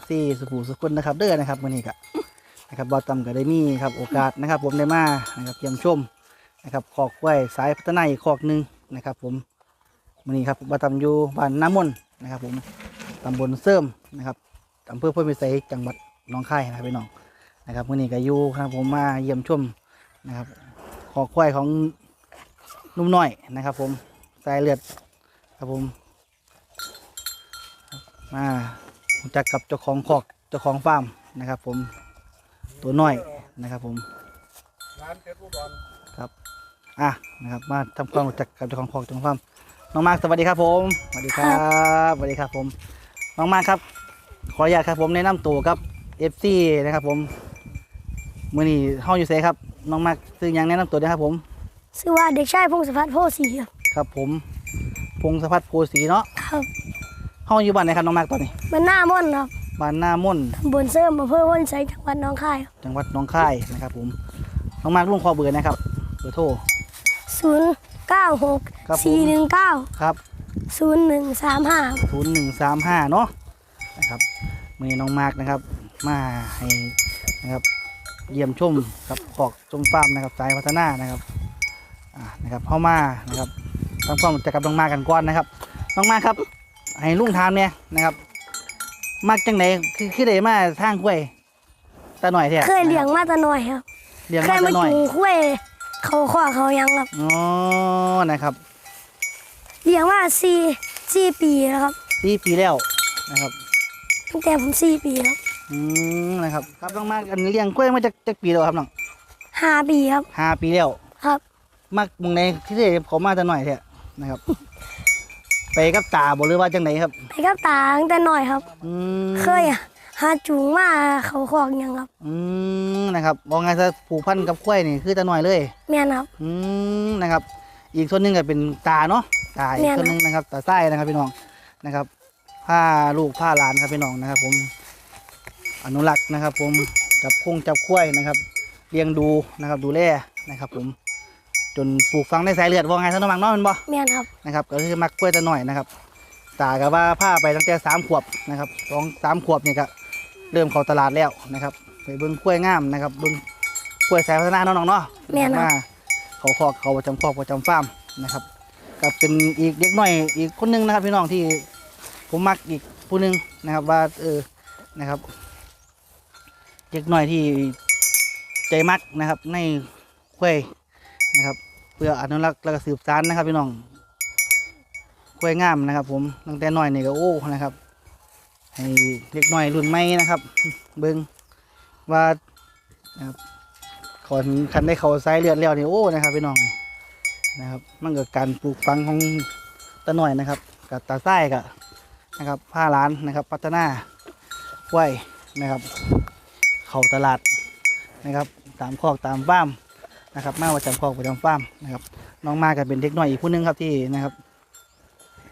ฟซีสุภูสุขุนนะครับเด้อนะครับวันนี้ก็นะครับบอตำก็ได้มีครับโอกาสนะครับผมได้มานะครับเยี่ยมชมนะครับคอกไว้สายพัฒนาอีกคอกหนึ่งนะครับ ผมวันนี้ครับบอตำอยู่บ้านน้ำมนต์นะครับ ผมตำบลเสริมนะครับอำเภอพุทธวิสัยจังหวัดหนองคายนะครับพี่น้องนะครับวันนี้ก็อยู่ครับผมมาเยี่ยมชมนะครับคอกควายของนุ่มน้อยนะครับ ผมสายเลือดครับผมมา จักกับเจ้าของคอกเจ้าของฟาร์มนะครับ ผมตัวน้อยนะครับ ผมร้านเพชรอุดรครับอะนะครับ มาทำความรู้จักกับเจ้าของคอกเจ้าของฟาร์มน้องมาร์คสวัสดีครับ ผมสวัสดีครับสวัสดีครับ ผมน้องมาร์คครับ ขออนุญาตครับ ผมแนะนำตัวครับเอฟซีนะครับ ผมมือนี้ห้องอยู่เซครับน้องมาร์คซื้อหยังแนะนำตัวด้วยครับ ผมชื่อว่าเด็กชายพงศพัฒน์โพสีครับครับ ผมพงศพัฒน์โพสีเนาะครับ ห้องอยู่บ้านไหนครับน้องมาร์คตอนนี้มันหน้าม่อนครับบ้านหน้าม่นตำบลเสริมอำเภอพ้นไสจังหวัดหน้องคายจังหวัดหน้องคายนะครับผมน้องมาร์คลุงคอเบอร์นะครับเบอร์โทรศูนย์เก้าหกครับผมสี่หนึ่งเก้าครับศูนย์หนึ่งสามห้าศูนย์หนึ่งสามห้าเนาะนะครับมือน้องมาร์กนะครับ มาให้นะครับเยี่ยมชมกับขอกชมฟาร์มนะครับสายพัฒนานะครับอ่านะครับเข้ามานะครับทำความรู้จักกับน้องมาร์กกันก่อนนะครับน้องมาร์กครับ ให้ลุงถามเนี่ยนะครับ มักจังไหนคือคือได้มาทางกล้วยตาหน่อยแท้เคยเลี้ยงมาแตะน้อยครับเลี้ยงเคมายมาตาหน่อยจูงคุ้ยเขาข้อเขายังครับอ๋อนะครับเลี้ยงมาสี่สี่ปีแล้วครับปีปีแล้วนะครับตั้งแต่ผมสี่ปีครับอืมนะครับ ครับน้องมาร์กอันเลี้ยงกล้วยมาจากจากปีแล้วครับน้องห้าปีครับห้าปีแล้วครับ มักหมึงในที่ได้เขามาแต่หน่อยแท้นะครับ ไปกับตาบ่หรือว่าจังไหนครับ ไปกับตาตั้งแต่น้อยครับ อืมเคยอะหาจูงมาเขาคอกยังครับอืมนะครับบอกไงซะผูกพันกับควายนี่คือแต่หน่อยเลย แม่นครับ อืมนะครับ อีกส่วนหนึ่งก็เป็นตาเนาะตาอีกแม่นส่วนหนึ่งนะครับตาไส้นะครับพี่น้องนะครับผ้าลูกผ้าหลานครับพี่น้องนะครับ ผมอนุรักษ์นะครับ ผมจับคงจับควายนะครับเลี้ยงดูนะครับ ดูแลนะครับ ผม จนปลูกฝังในสายเลือดว่าไงท่านน้องมังเนาะแมันบ่แม่นครับ นะครับก็คือมักกล้วยแต่หน่อยนะครับตากับว่าผ้าไปตั้งแต่สามขวบนะครับสองสามขวบนี่ก็เริ่มเข้าตลาดแล้วนะครับ ไปเบิ้งกล้วยงามนะครับเบิ้งกล้วยสายพัฒนาเนาะน้องเนาะแม่นครับ มาเขาคอกเขาประจำคอกประจำฟาร์มนะครับก็เป็นอีกเด็กน้อยอีกคนหนึงนะครับพี่น้องที่ผมมักอีกผู้หนึงนะครับว่าเออนะครับเด็กน้อยที่ใจมักนะครับในกล้วยนะครับ เพื่ออนุรักษ์และก็สืบสานนะครับพี่น้องกล้วยงามนะครับ ผมตั้งแต่น้อยนี่ก็โอ้นะครับให้เด็กน้อยรุ่นใหม่นะครับ เบิ่งว่านะครับขอนคันได้เขาสายเลือดแล้วนี่โอ้นะครับพี่น้องนะครับ มันก็การปลูกฝังของตาหน่อยนะครับกับตาไส้กับนะครับผ้าร้านนะครับ พัฒนาไว้นะครับ เขาตลาดนะครับ ตามคอกตามฟาม นะครับมาประจำคอกประจำฟาร์มนะครับน้องมากันเป็นเด็กน้อยอีกผู้หนึงครับที่นะครับ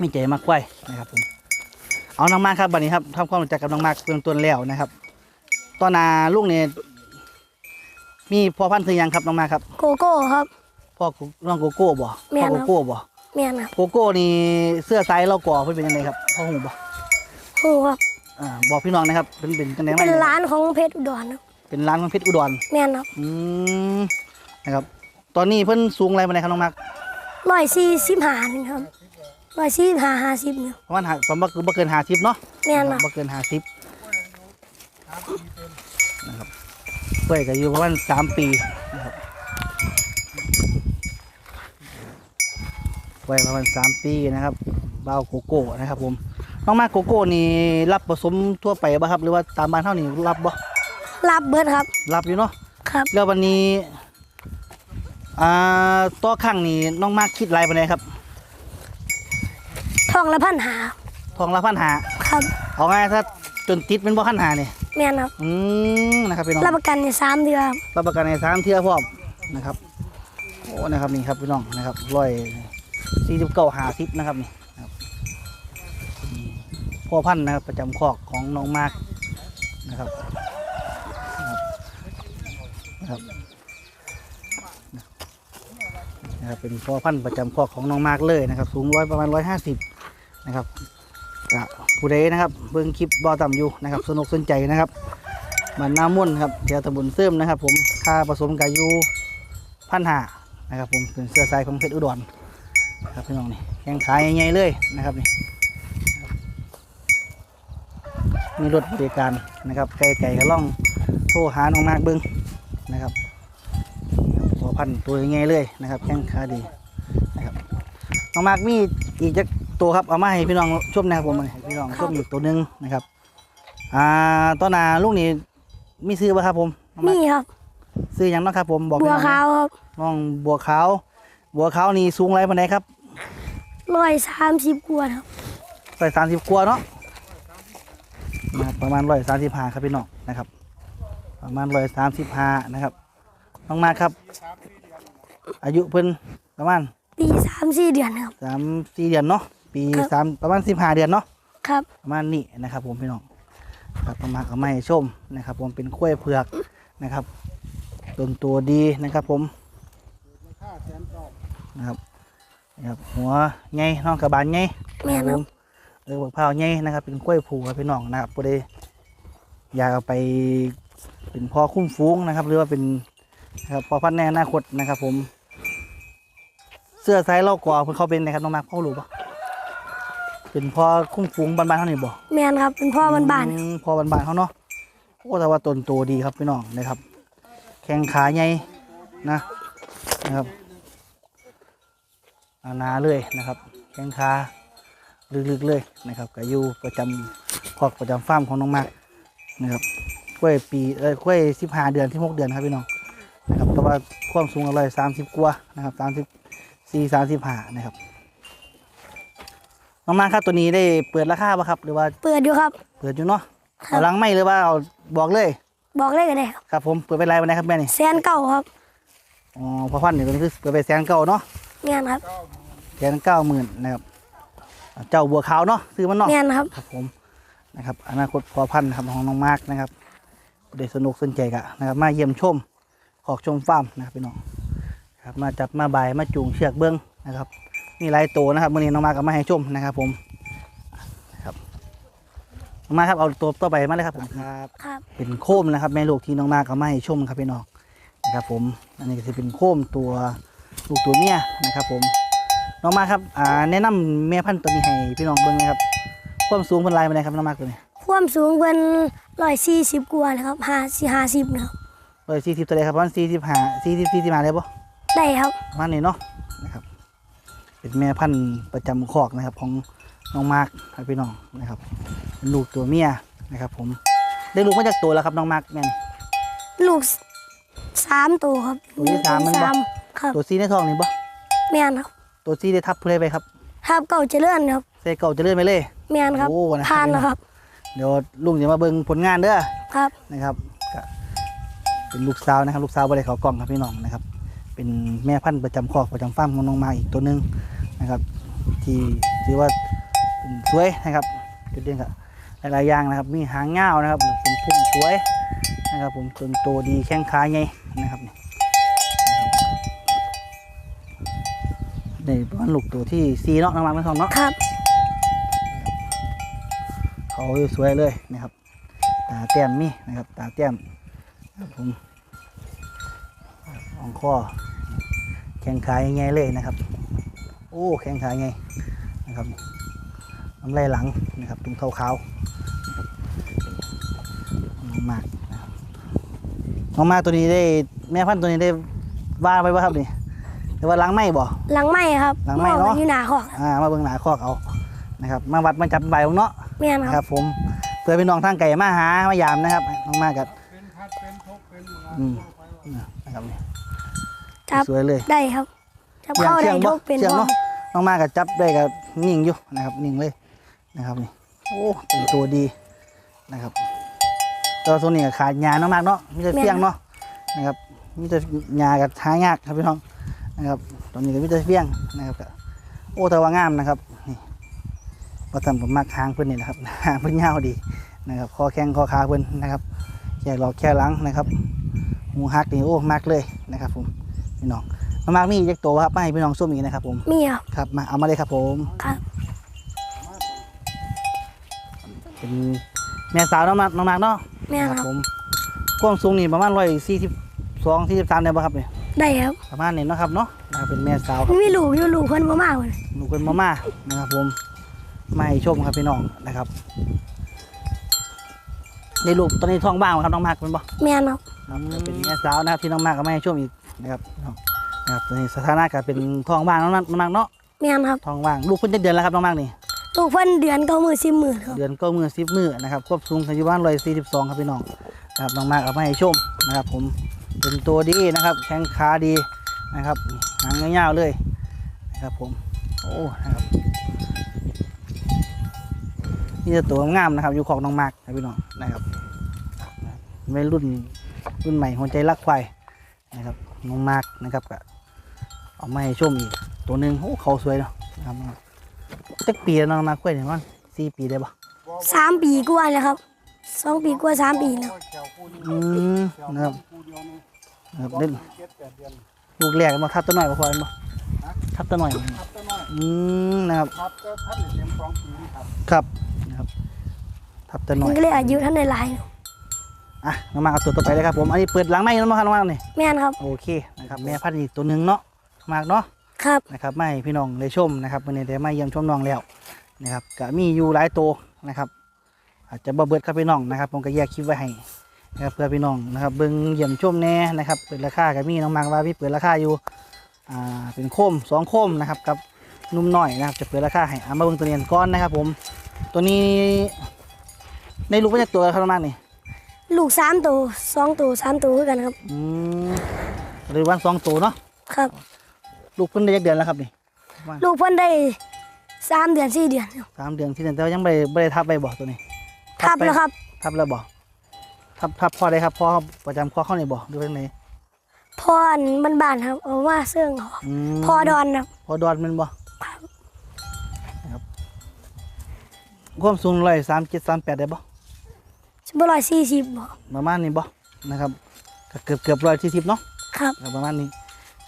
มีใจมากไว้นะครับผมเอาน้องมากครับบัดนี้ครับทำความรู้จักกับน้องมากเบื้องต้นแล้วนะครับตอนนาลูกเนี่ยมีพ่อพันธุ์ซื้อยังครับน้องมากครับ โกโก้ครับพ่อน้องโกโก้บ่แม่พ่อนโกครับโก้บ่แม่นครับโกโก้นี่เสื้อไซส์เราก่อเพิ่นเป็นยังไงครับพ่อหูบ่หูครับอ่าบอกพี่น้องนะครับเป็นเป็นจังไดเป็นร้านของเพชรอุดรครับเป็นร้านของเพชรอุดรแม่นครับอืม นะครับ ตอนนี้เพิ่นสูงอะไรมาไหนครับน้องมากร้อยสี่สิบห้านี่ครับร้อยสี่สิบห้าห้าสิบเนี่ยประมาณหาประมาณบ่เกิน50เนาะแม่นครับบ่เกิน50นะครับเพื่อก็อยู่ประมาณ3ปีนะครับไว้ประมาณ3ปีนะครับบาวโกโก้นะครับผมน้องมากโกโก้นี่รับผสมทั่วไปบ่ครับ หรือว่าตามบ้านเฮานี่รับบ่รับเบิดครับ รับอยู่เนาะครับแล้ววันนี้ อ่าต่อข้างนี่น้องมากคิดไรปานใดครับทองละพันหาทองละพันหาครับเอาง่ายถ้าจนติดเป็นบ่พันหานี่แม่นครับอืมนะครับพี่น้องรับประกันในสามเดือนครับรับประกันในสามเทื่อพร้อมนะครับโอ้นะครับนี่ครับพี่น้องนะครับร้อยสี่สิบเก้าหาสิบนะครับนี่นะครับอืมพ่อพันธุ์นะครับประจำคอกของน้องมากนะครับนะครับ นะครับเป็นพ่อพันธุ์ประจำคอกของน้องมากเลยนะครับ สูงร้อยประมาณร้อยห้าสิบนะครับกะผู้ใดนะครับเบิ่งคลิปบ่ต่ำอยู่นะครับ สนุกสนใจนะครับมันน้ำมุ่นครับเดี๋ยวตำบลเสริมนะครับ ผมค่าผสมกายูพันหานะครับ ผมเป็นเสื้อสายของเพชรอุดรครับพี่น้องนี่แข่งขายใหญ่ๆเลยนะครับนี่มีรถบริการนะครับไก่ไก่ก็ล่องโทรหาน้องมากเบิ้ง พอพันตัวใหญ่ๆเลยนะครับแข่งขาดีนะครับน้องมากมีอีกจักตัวครับเอามาให้พี่น้องชมนะครับผมให้พี่น้องชมอีกตัวหนึงนะครับ อ่าต้นนาลูกนี้มีซื้อป่ะครับผมน้องมากมีครับซื้อหยังเนาะครับผมบอกบัวพี่น้องขาวครับน้องบัวขาวบัวขาวนี่สูงไรปานใดครับร้อยสามสิบกว่าครับร้อยสามสิบกว่าเนาะนะครับประมาณร้อยสามสิบห้าครับพี่น้องนะครับ ประมาณร้อยสามสิบห้านะครับน้องมาครับ อายุเพิ่นประมาณปีสามสี่เดือนครับ สามสี่เดือนเนาะปีครับ สามประมาณสิบห้าเดือนเนาะครับ ประมาณนี้นะครับ ผมพี่น้องครับประมาณเอามาให้ชมนะครับ ผมเป็นกล้วยเผือกนะครับต้นตัวดีนะครับ ผมค่าแสนเก้านะครับนะครับหัวไงน้องกระบาลไงแม่นครับเออบักพร้าวไงนะครับ เป็นกล้วยผูครับพี่น้องนะครับพอดีอยากเอาไปเป็นพ่อคุ้มฟูงนะครับ หรือว่าเป็นนะ ครับพ่อพันธุ์ในอนาคตนะครับ ผม เสื้อไซส์เล่ากอเพื่อเขาเป็นนะครับน้องมาร์คพ่อรู้ปะเป็นพ่อคุ้มฟูงบ้านๆเท่านี้บ่แมนครับ เป็นพ่อมันบ้านๆครับอืมพ่อบ้านๆเขาเนาะโอ้แต่ว่าต้นโตดีครับพี่น้องนะครับ แข้งขาใหญ่นะนะครับอาหนาเลยนะครับ แข้งขาลึกๆเลยนะครับก็อยู่ประจำคอกประจำฟาร์มของน้องมากนะครับกล้วยปีเอ้ยกล้วยสิบห้าเดือนที่หกเดือนครับพี่น้อง นะครับแต่ว่าความสูงอร่อยสามสิบกว่านะครับสามสิบสี่สามสิบห้านะครับน้องมากครับตัวนี้ได้เปิดราคาปะครับหรือว่าเปิดอยู่ครับ เปิดอยู่เนาะครับ เอาหลังไม่หรือว่าเอาบอกเลย บอกเลยก็ได้ครับครับผมเปิดไปไรวันไหนครับแม่นี่แสนเก้าครับอ๋อพอพันนี่ตัวนี้คือเปิดไปแสนเก้าเนาะแมนครับแสนเก้าหมื่นนะครับเจ้าบัวขาวเนาะซื้อมันเนาะแมนครับ ครับผมนะครับอนาคตพอพันธุ์นะครับของน้องมาร์กนะครับเด็กสนุกสนใจกะนะครับมาเยี่ยมชม ขอกชมฟาร์มนะครับพี่น้องครับมาจับมาบายมาจูงเชือกเบื้องนะครับมีหลายตัวนะครับมื่อนี้น้องมาร์กก็มาให้ชมนะครับผมครับน้องมาร์คครับเอาตัวต่อไปมาเลยครับผมครับครับเป็นโคมนะครับ แม่ลูกที่น้องมาร์คก็มาให้ชมครับพี่น้องนะครับผมอันนี้ก็จะเป็นโคมตัวลูกตัวเมียนะครับ ผมน้องมาร์คครับอ่าแนะนำแม่พันธุ์ตัวนี้ให้พี่น้องเบิ่งนะครับความสูงเป็นลายเป็นไงครับน้องมากตัวนี้ความสูงเป็นร้อยสี่สิบกว่านะครับห้าสี่ห้าสิบนะครับ ร้อยสี่สิบตัวเลยครับประมาณสี่สิบห้าสี่สิบสี่สิบห้าเลยปะได้ครับประมาณนี้เนาะนะครับ เป็นแม่พันธุ์ประจำคอกนะครับของน้องมาร์คครับพี่น้องนะครับเป็นลูกตัวเมียนะครับ ผมได้ลูกมาจากตัวแล้วครับน้องมาร์คแม่นลูกสามตัวครับตัวที่สามมันบ่สามครับตัวซีในท้องนี่ปะแมนครับ ตัวซีได้ทับผู้ใดไปครับครับเก่าเจริญครับใส่เก่าจะเลื่อนไปเลยแมนครับโอ้นะครับผ่านแล้วครับ เดี๋ยวลุงจะมาเบิ่งผลงานเด้อครับนะครับก็ เป็นลูกสาวนะครับ ลูกสาวบริเขากล่องครับพี่น้องนะครับ เป็นแม่พันธุ์ประจำคอกประจำฟาร์มของน้องมาอีกตัวหนึงนะครับ ที่ถือว่าเป็นสวยนะครับจุดเด่นกับหลายๆอย่างนะครับ มีหางเงาวนะครับเป็นพุ่มสวยนะครับ ผมต้นโตดีแข้งขาใหญ่นะครับนี่นะครับนี่ประมาณลูกตัวที่สีเนาะน้องมาไม่ทองเนาะครับเขาสวยเลยนะครับ ตาแต้มมีนะครับ ตาแต้ม ครับผมอ่องข้อแข้งขาใหญ่ๆเลยนะครับ โอ้แข้งขาใหญ่นะครับน้ำไหลหลังนะครับตรงเท้าขาวน้องมากนะครับน้องมากตัวนี้ได้แม่พันธุ์ตัวนี้ได้ว่าไปว่าครับนี่หรือว่าหล้างไม่บ่หลังไม้ครับหลังไม้เนอะออยู่หนาคอกครับอ่ามาเบิ่งหนาคอกเอานะครับ มาวัดมาจับใบของเนาะแมนนะคครับรับผมเพื่อพี่น้องทางไก่มาหามายามนะครับน้องมากกับ อืมทั่วไปว่านะครับนี่จับสวยเลยได้ครับจับเสียงเข้าเสีได้ยงทุบ่กเป็นเสียงพ่อเนาะน้องมากกับจับได้กับนิ่งอยู่นะครับนิ่งเลยนะครับนี่โอ้เป็นตัวดีนะครับตัวตัวนี้ก็ขาดยาน้องมากเนาะมีแต่เฟี้ยงเนาะนะครับมีแต่ยากับหายากครับพี่น้องนะครับตัวนี้ก็มีแต่เฟี้ยงนะครับก็โอ้แต่ว่างามนะครับนี่ประจำผมมักหางเพิ่นนี่นะครับหางเพิ่นยาวดีนะครับคอแข้งคอขาเพิ่นนะครับแค่หลอกแค่หลังนะครับ หมูฮักนี่โอ้มากเลยนะครับ ผมพี่น้องมามากมีอีกจักตัวครับมาให้พี่น้องส้มอีกนะครับ ผมมีครับครับมาเอามาเลยครับผมครับเป็นแม่สาวน้องมากน้องมากเนาะแม่นครับผมความสูงนี่ประมาณร้อยสี่สิบสองสี่สิบสามได้ป่ะครับเนี่ยได้ครับประมาณนี้เนาะครับเนาะนะครับเป็นแม่สาวคมัรับนมีลูกอยู่ลูกเพิ่นบ่มากเลยลูกเป็นมาม่านะครับ ผมมาให้ชมครับพี่น้องนะครับในลูกตอนนี้ท้องบ้างไหมครับน้องมากเป็นบ่แม่นครับ ครับก็เป็นแม่สาวนะครับที่น้องมากก็ไม่ให้ชมอีกนะครับพี่น้องนะครับตอนนี้สถานะก็เป็นท้องบ้างน้องนักน้องมากเนาะแม่นครับท้องว่างลูกเพิ่นจะเดือนแล้วครับน้องมากนี่ลูกเพิ่นเดือนเก้ามือสิบมือครับเดือนก็มือสิบมือนะครับควบสูงอายุบ้านร้อยสี่สิบสองครับพี่น้องนะครับน้องมากเอามาให้ชมนะครับผมเป็นตัวดีนะครับแข้งขาดีนะครับหางยาวๆเลยนะครับผมโอ้นะครับนี่จะตัวงามนะครับอยู่ของน้องมากครับพี่น้องนะครับไม่รุ่น รุ่นใหม่หัวใจรักควายนะครับน้องมากนะครับก็เอามาให้ชมอีกตัวหนึ่งโอ้เขาสวยเนาะนะครับจักปีแล้วน้องมากกล้วยเนี่ยมันสี่ปีได้ปะสามปีกว่าแล้วครับสองปีกว่าสามปีแล้วแถวคู่นี้อืมนะครับคู่เดียวนี่นะครับเล่นเจ็ดแปดเดือนลูกแรกมาทับตัวหน่อยบ่พอเห็นบ่ทับตัวหน่อยครับตัวน้อยอืมนะครับครับก็ท่านได้เต็มสองปีนี่ครับครับนะครับทับตัวหน่มัอนยก็เลยอายุท่านได้หลาย อะน้องมาเอาตัวต่อไปเลยครับผมอันนี้เปิดหลังไม่น้องมาน้องมานี่แม่นครับ โอเคนะครับแม่พันธุ์อีกตัวหนึ่งเนาะมากเนาะครับ นะครับไม่ให้พี่น้องได้ชมนะครับวันนี้ได้มาเยี่ยมชมน้องแล้วนะครับก็มีอยู่หลายตัวนะครับ อาจจะบ่เบิดครับพี่น้องนะครับ ผมก็แยกคลิปไว้ให้นะครับเพื่อพี่น้องนะครับเบิ่งเยี่ยมชมแน่นะครับเปิดราคาก็มีน้องมากว่าพี่เปิดราคาอยู่อ่าเป็นโคมสองโคมนะครับกับนุ่มหน่อยนะครับจะเปิดราคาให้เอามาเบิ่งตัวเนียนก้อนนะครับ ผมตัวนี้ในลูกเป็นจักตัวครับประมาณนี้ ลูกสามตัวสองตัวสามตัวคือกันครับ อืมหรือวันสองตัวเนาะครับ ลูกเพิ่นได้ยักเดือนแล้วครับนี่ลูกเพิ่นได้สามเดือนสี่เดือนครับสามเดือนที่เดือนแต่ว่ายังไม่ได้ไม่ได้ทับไปบ่ตัวนี้ทับไปแล้วครับ ทับแล้วบ่ทับทับพ่อได้ครับพ่อประจำพ่อเข้าในบ่หรือเป็นไงพ่ออันบ้านๆครับเอาว่าเสื่องหออืมพ่อดอนครับพ่อดอนแมันบ่นะครับความสูงร้อยสามเจ็ดสามแปดได้บ่สิ บร้อยสี่สิบบ่ประมาณนี้บ่นะครับก็เกือบเกือบร้อยสี่สิบเนาะครับก็ประมาณนี้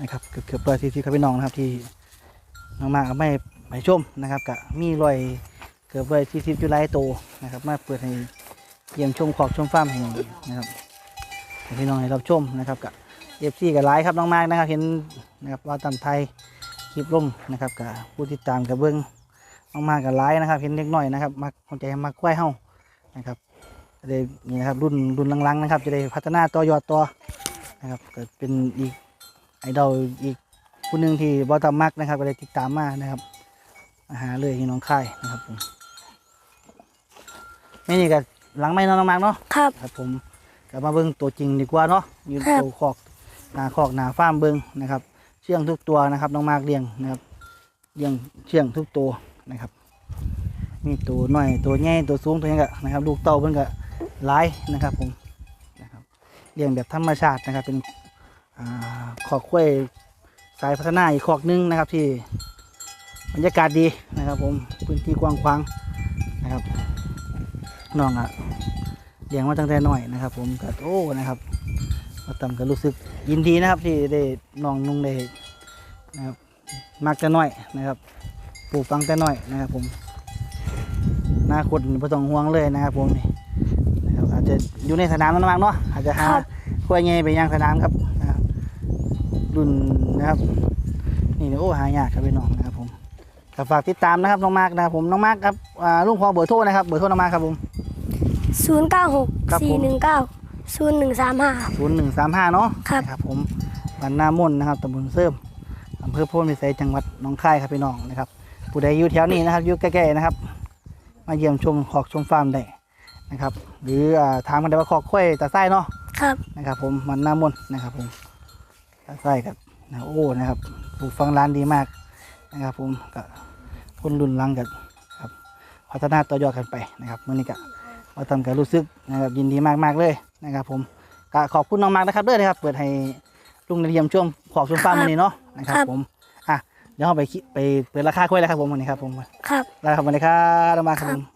นะครับเกือบเกือบร้อยสี่สิบครับพี่น้องนะครับที่น้องมากเอาไม่ไปชมนะครับก็มีรอยเกือบร้อยสี่สิบจุไลายโตวนะครับ มาเปิดให้เยี่ยมชมขอบชมฟาร์มแห่งนี้นะครับให้พี่น้องให้รับชมนะครับกับเอฟซีกับไลฟ์ครับน้องมากนะครับเห็นนะครับว่าตำไทยคลิปลงนะครับกับผู้ติดตามกับเบิ้งน้องมากกับไลฟ์นะครับเห็นเล็กน้อยนะครับมักคนใจมักกล้วยเฮานะครับ จะได้นี่นะครับรุ่นรุ่นหลังๆนะครับ จะได้พัฒนาต่อยอดต่อนะครับเกิดเป็นอีกไอดอลอีกผู้หนึ่งที่บอตามักนะครับ ก็เลยติดตามมานะครับมาหาเลยที่หน้องค่ายนะครับผมไม่นี่ก็หลังไม่น้องมักเนาะครับครับผมก็มาเบิ้งตัวจริงดีกว่าเนาะอยืนครับตัวคอกหนาคอกหนาฟาร์มเบิ้งนะครับ เชื่องทุกตัวนะครับน้องมากเลี้ยงนะครับเลี้ยงเชื่องทุกตัวนะครับ มีตัวน้อยตัวใหญ่ตัวสูงตัวนี้ก็นะครับ ลูกเต่าเพิ่นก็ หลายนะครับผมนะครับเลี้ยงแบบธรรมชาตินะครับเป็นอขอกล้วยสายพัฒนาอีกขอกหนึงนะครับที่บรรยากาศดีนะครับผมพื้นที่กว้างขวางนะครับน้องอะเลี้ยงมาตั้งแต่น้อยนะครับ ผมก็โอ้นะครับมาตำก็รู้สึกยินดีนะครับที่ได้น้องนุ่งได้นะครับมักแต่น้อยนะครับปลูกฟังแต่น้อยนะครับ ผมหน้าคนไม่ต้องห่วงเลยนะครับผมนี่ อาจจะอยู่ในสนามนั่นมากเนาะอาจจะหาครับขั้วเงยไปยังสนามครับนะครับรุ่นนะครับ นี่เนี่ยโอ้หายากครับพี่น้องนะครับผมก็ฝากติดตามนะครับน้องมาร์กนะครับผมน้องมาร์กครับอ่าลุงพอเบอร์โทรนะครับเบอร์โทรน้องมาร์กครับผมศูนย์เก้าหกครับผมสี่หนึ่งเก้าศูนย์หนึ่งสามห้าศูนย์หนึ่งสามห้าเนาะครับนะครับผมบ้านนามนนะครับตำบลเสริมอำเภอโพนพิสัยจังหวัดหนองคายครับพี่น้องนะครับผู้ใดอยู่แถวนี้นะครับอยู่ใกล้ๆนะครับ มาเยี่ยมชมขอกชมฟาร์มได้ นะครับ หรืออ่าถามกันได้ว่าขอกข้วยตาไส้เนาะครับนะครับ ผมมันหน้ามนต์นะครับผมใส่กับนะโอ้นะครับปลูกฟังร้านดีมากนะครับ ผมก็คนรุ่นหลังกันครับพัฒนาต่อยอดกันไปนะครับเมื่อนี้ก็มาทำกันรู้สึกนะครับยินดีมากๆเลยนะครับ ผมก็ขอบคุณน้องมากนะครับเด้อนะครับ เปิดให้ลุงได้เยี่ยมช่วงขอบชมฟาร์มวันนี้เนาะนะครับ ผมอะเดี๋ยวเราไปคิดไปเปิดราคาคุยแล้วครับผมวันนี้ครับผมครับ ได้ครับวันนี้ครับน้องมากครับผม